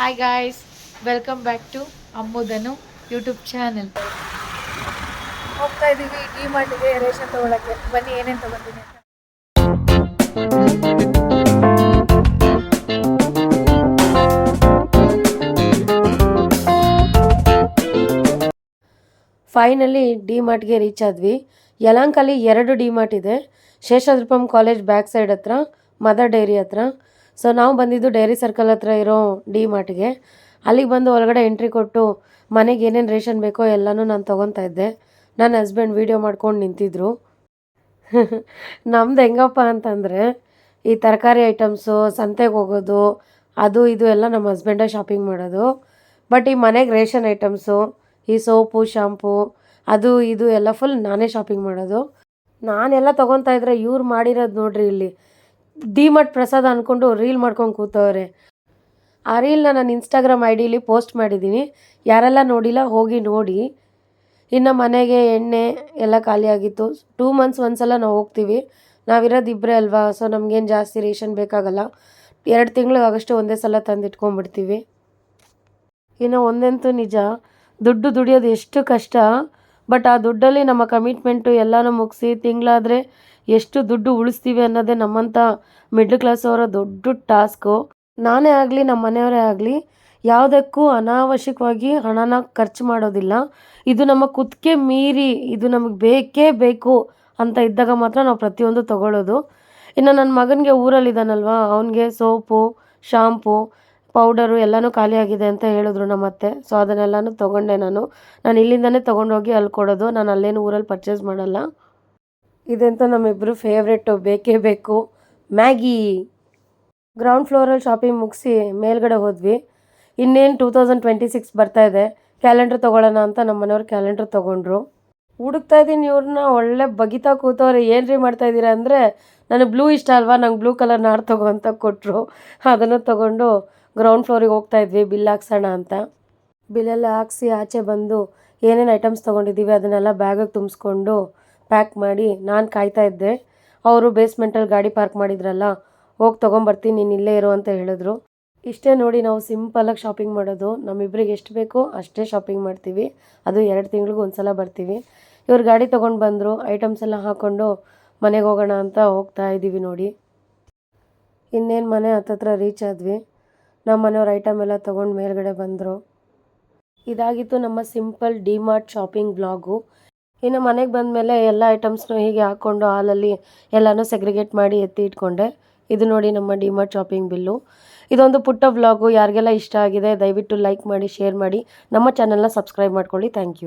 Hi guys welcome back to ಅಮ್ಮುದನು YouTube channel ಹೋಗ್ತಾ ಇದ್ದೀವಿ ಈ ರೇಷನ್ ತಗೊಳಕ್ಕೆ. ಬನ್ನಿ ಏನೇನು ತಗೊಂಡಿನಿ ಅಂತ. ಫೈನಲಿ ಡಿ ಮಾರ್ಟ್ಗೆ ರೀಚ್ ಆದ್ವಿ. ಯಲಂಕಲ್ಲಿ ಎರಡು ಡಿ ಮಾರ್ಟ್ ಇದೆ. ಶೇಷಾದ್ರಿಪಂ ಕಾಲೇಜ್ ಬ್ಯಾಕ್ ಸೈಡ್ ಹತ್ರ ಮದರ್ ಡೈರಿ ಹತ್ರ. ಸೊ ನಾವು ಬಂದಿದ್ದು ಡೈರಿ ಸರ್ಕಲ್ ಹತ್ರ ಇರೋ ಡಿ ಮಾರ್ಟ್ಗೆ ಅಲ್ಲಿಗೆ ಬಂದು ಒಳಗಡೆ ಎಂಟ್ರಿ ಕೊಟ್ಟು ಮನೆಗೆ ಏನೇನು ರೇಷನ್ ಬೇಕೋ ಎಲ್ಲನೂ ನಾನು ತೊಗೊತಾ ಇದ್ದೆ. ನನ್ನ ಹಸ್ಬೆಂಡ್ ವೀಡಿಯೋ ಮಾಡ್ಕೊಂಡು ನಿಂತಿದ್ರು. ನಮ್ದು ಹೆಂಗಪ್ಪ ಅಂತಂದರೆ, ಈ ತರಕಾರಿ ಐಟಮ್ಸು ಸಂತೆಗೆ ಹೋಗೋದು, ಅದು ಇದು ಎಲ್ಲ ನಮ್ಮ ಹಸ್ಬೆಂಡೇ ಶಾಪಿಂಗ್ ಮಾಡೋದು. ಬಟ್ ಈ ಮನೆಗೆ ರೇಷನ್ ಐಟಮ್ಸು ಈ ಸೋಪು ಶಾಂಪು ಅದು ಇದು ಎಲ್ಲ ಫುಲ್ ನಾನೇ ಶಾಪಿಂಗ್ ಮಾಡೋದು. ನಾನೆಲ್ಲ ತೊಗೊತಾ ಇದ್ರೆ ಇವ್ರು ಮಾಡಿರೋದು ನೋಡ್ರಿ ಇಲ್ಲಿ. ಡಿಮಾರ್ಟ್ ಪ್ರಸಾದ ಅಂದ್ಕೊಂಡು ರೀಲ್ ಮಾಡ್ಕೊಂಡು ಕೂತವ್ರೆ. ಆ ರೀಲ್ನ ನಾನು ಇನ್ಸ್ಟಾಗ್ರಾಮ್ ಐ ಡಿಲಿ ಪೋಸ್ಟ್ ಮಾಡಿದ್ದೀನಿ ಯಾರೆಲ್ಲ ನೋಡಿಲ್ಲ ಹೋಗಿ ನೋಡಿ. ಇನ್ನು ಮನೆಗೆ ಎಣ್ಣೆ ಎಲ್ಲ ಖಾಲಿಯಾಗಿತ್ತು ಟೂ ಮಂತ್ಸ್ ಒಂದ್ಸಲ ನಾವು ಹೋಗ್ತೀವಿ. ನಾವಿರೋದು ಇಬ್ಬರೇ ಅಲ್ವಾ? ಸೊ ನಮಗೇನು ಜಾಸ್ತಿ ರೇಷನ್ ಬೇಕಾಗಲ್ಲ. ಎರಡು ತಿಂಗಳಿಗಾಗಷ್ಟು ಒಂದೇ ಸಲ ತಂದು ಇಟ್ಕೊಂಡ್ಬಿಡ್ತೀವಿ ಇನ್ನು ಒಂದಂತೂ ನಿಜ. ದುಡ್ಡು ದುಡಿಯೋದು ಎಷ್ಟು ಕಷ್ಟ. ಬಟ್ ಆ ದುಡ್ಡಲ್ಲಿ ನಮ್ಮ ಕಮಿಟ್ಮೆಂಟು ಎಲ್ಲನೂ ಮುಗಿಸಿ ತಿಂಗಳಾದರೆ ಎಷ್ಟು ದುಡ್ಡು ಉಳಿಸ್ತೀವಿ ಅನ್ನೋದೇ ನಮ್ಮಂಥ ಮಿಡ್ಲ್ ಕ್ಲಾಸ್ ಅವರ ದೊಡ್ಡ ಟಾಸ್ಕು ನಾನೇ ಆಗಲಿ, ನಮ್ಮ ಮನೆಯವರೇ ಆಗಲಿ, ಯಾವುದಕ್ಕೂ ಅನಾವಶ್ಯಕವಾಗಿ ಹಣನ ಖರ್ಚು ಮಾಡೋದಿಲ್ಲ. ಇದು ನಮ್ಮ ಕುತ್ತಿಗೆ ಮೀರಿ, ಇದು ನಮಗೆ ಬೇಕೇ ಬೇಕು ಅಂತ ಇದ್ದಾಗ ಮಾತ್ರ ನಾವು ಪ್ರತಿಯೊಂದು ತಗೊಳ್ಳೋದು ಇನ್ನು ನನ್ನ ಮಗನಿಗೆ ಊರಲ್ಲಿದ್ದಾನಲ್ವ ಅವನಿಗೆ ಸೋಪು ಶಾಂಪು ಪೌಡರು ಎಲ್ಲನೂ ಖಾಲಿಯಾಗಿದೆ ಅಂತ ಹೇಳಿದ್ರು ನಮ್ಮ ಅತ್ತೆ. ಸೊ ಅದನ್ನೆಲ್ಲನೂ ತೊಗೊಂಡೆ ನಾನು. ನಾನು ಇಲ್ಲಿಂದನೇ ತೊಗೊಂಡೋಗಿ ಅಲ್ಲಿ ಕೊಡೋದು. ನಾನು ಅಲ್ಲೇನು ಊರಲ್ಲಿ ಪರ್ಚೇಸ್ ಮಾಡಲ್ಲ. ಇದಂತ ನಮ್ಮಿಬ್ಬರು ಫೇವ್ರೆಟ್ಟು ಬೇಕೇ ಬೇಕು. ಮ್ಯಾಗಿ. ಗ್ರೌಂಡ್ ಫ್ಲೋರಲ್ಲಿ ಶಾಪಿಂಗ್ ಮುಗಿಸಿ ಮೇಲ್ಗಡೆ ಹೋದ್ವಿ. ಇನ್ನೇನು ಟೂ ತೌಸಂಡ್ ಟ್ವೆಂಟಿ ಸಿಕ್ಸ್ ಬರ್ತಾ ಇದೆ. ಕ್ಯಾಲೆಂಡ್ರ್ ತೊಗೊಳ್ಳೋಣ ಅಂತ ನಮ್ಮ ಮನೆಯವ್ರು ಕ್ಯಾಲೆಂಡ್ರ್ ತೊಗೊಂಡ್ರು. ಹುಡುಕ್ತಾ ಇದ್ದೀನಿ ಇವ್ರನ್ನ, ಒಳ್ಳೆ ಬಗಿತಾ ಕೂತವ್ರೆ ಏನು ರೀ ಮಾಡ್ತಾ ಇದ್ದೀರಾ ಅಂದರೆ, ನನಗೆ ಬ್ಲೂ ಇಷ್ಟ ಅಲ್ವಾ? ನಂಗೆ ಬ್ಲೂ ಕಲರ್ ನಾರು ತಗೋ ಅಂತ ಕೊಟ್ಟರು ಅದನ್ನು ತೊಗೊಂಡು ಗ್ರೌಂಡ್ ಫ್ಲೋರಿಗೆ ಹೋಗ್ತಾ ಇದ್ವಿ ಬಿಲ್ ಹಾಕ್ಸೋಣ ಅಂತ. ಬಿಲ್ಲೆಲ್ಲ ಹಾಕ್ಸಿ ಆಚೆ ಬಂದು ಏನೇನು ಐಟಮ್ಸ್ ತೊಗೊಂಡಿದ್ದೀವಿ, ಅದನ್ನೆಲ್ಲ ಬ್ಯಾಗಿಗೆ ತುಂಬಿಸ್ಕೊಂಡು ಪ್ಯಾಕ್ ಮಾಡಿ ನಾನು ಕಾಯ್ತಾ ಇದ್ದೆ. ಅವರು ಬೇಸ್ಮೆಂಟಲ್ಲಿ ಗಾಡಿ ಪಾರ್ಕ್ ಮಾಡಿದ್ರಲ್ಲ, ಹೋಗಿ ತೊಗೊಂಬರ್ತೀನಿ, ನೀನು ಇಲ್ಲೇ ಇರು ಅಂತ ಹೇಳಿದ್ರು. ಇಷ್ಟೇ ನೋಡಿ ನಾವು ಸಿಂಪಲಾಗಿ ಶಾಪಿಂಗ್ ಮಾಡೋದು. ನಮ್ಮಿಬ್ರಿಗೆ ಎಷ್ಟು ಬೇಕೋ ಅಷ್ಟೇ ಶಾಪಿಂಗ್ ಮಾಡ್ತೀವಿ. ಅದು ಎರಡು ತಿಂಗಳಿಗೂ ಒಂದು ಸಲ ಬರ್ತೀವಿ. ಇವ್ರು ಗಾಡಿ ತೊಗೊಂಡು ಬಂದರು ಐಟಮ್ಸ್ ಎಲ್ಲ ಹಾಕ್ಕೊಂಡು ಮನೆಗೆ ಹೋಗೋಣ ಅಂತ ಹೋಗ್ತಾ ಇದ್ದೀವಿ ನೋಡಿ. ಇನ್ನೇನು ಮನೆ ಹತ್ತತ್ರ ರೀಚ್ ಆದ್ವಿ. ನಮ್ಮ ಮನೆಯವ್ರ ಐಟಮ್ ಎಲ್ಲ ತೊಗೊಂಡು ಮೇಲ್ಗಡೆ ಬಂದರು. ಇದಾಗಿತ್ತು ನಮ್ಮ ಸಿಂಪಲ್ ಡಿಮಾರ್ಟ್ ಶಾಪಿಂಗ್ ಬ್ಲಾಗು ಇನ್ನು ಮನೆಗೆ ಬಂದ ಮೇಲೆ ಎಲ್ಲ ಐಟಮ್ಸ್ನು ಹೀಗೆ ಹಾಕ್ಕೊಂಡು ಹಾಲಲ್ಲಿ ಎಲ್ಲನೂ ಸೆಗ್ರಿಗೇಟ್ ಮಾಡಿ ಎತ್ತಿ ಇಟ್ಕೊಂಡೆ. ಇದು ನೋಡಿ ನಮ್ಮ ಡಿಮಾರ್ಟ್ ಶಾಪಿಂಗ್ ಬಿಲ್ಲು. ಇದೊಂದು ಪುಟ್ಟ ವ್ಲಾಗು ಯಾರಿಗೆಲ್ಲ ಇಷ್ಟ ಆಗಿದೆ, ದಯವಿಟ್ಟು ಲೈಕ್ ಮಾಡಿ ಶೇರ್ ಮಾಡಿ. ನಮ್ಮ ಚಾನಲ್ನ ಸಬ್ಸ್ಕ್ರೈಬ್ ಮಾಡ್ಕೊಳ್ಳಿ. Thank you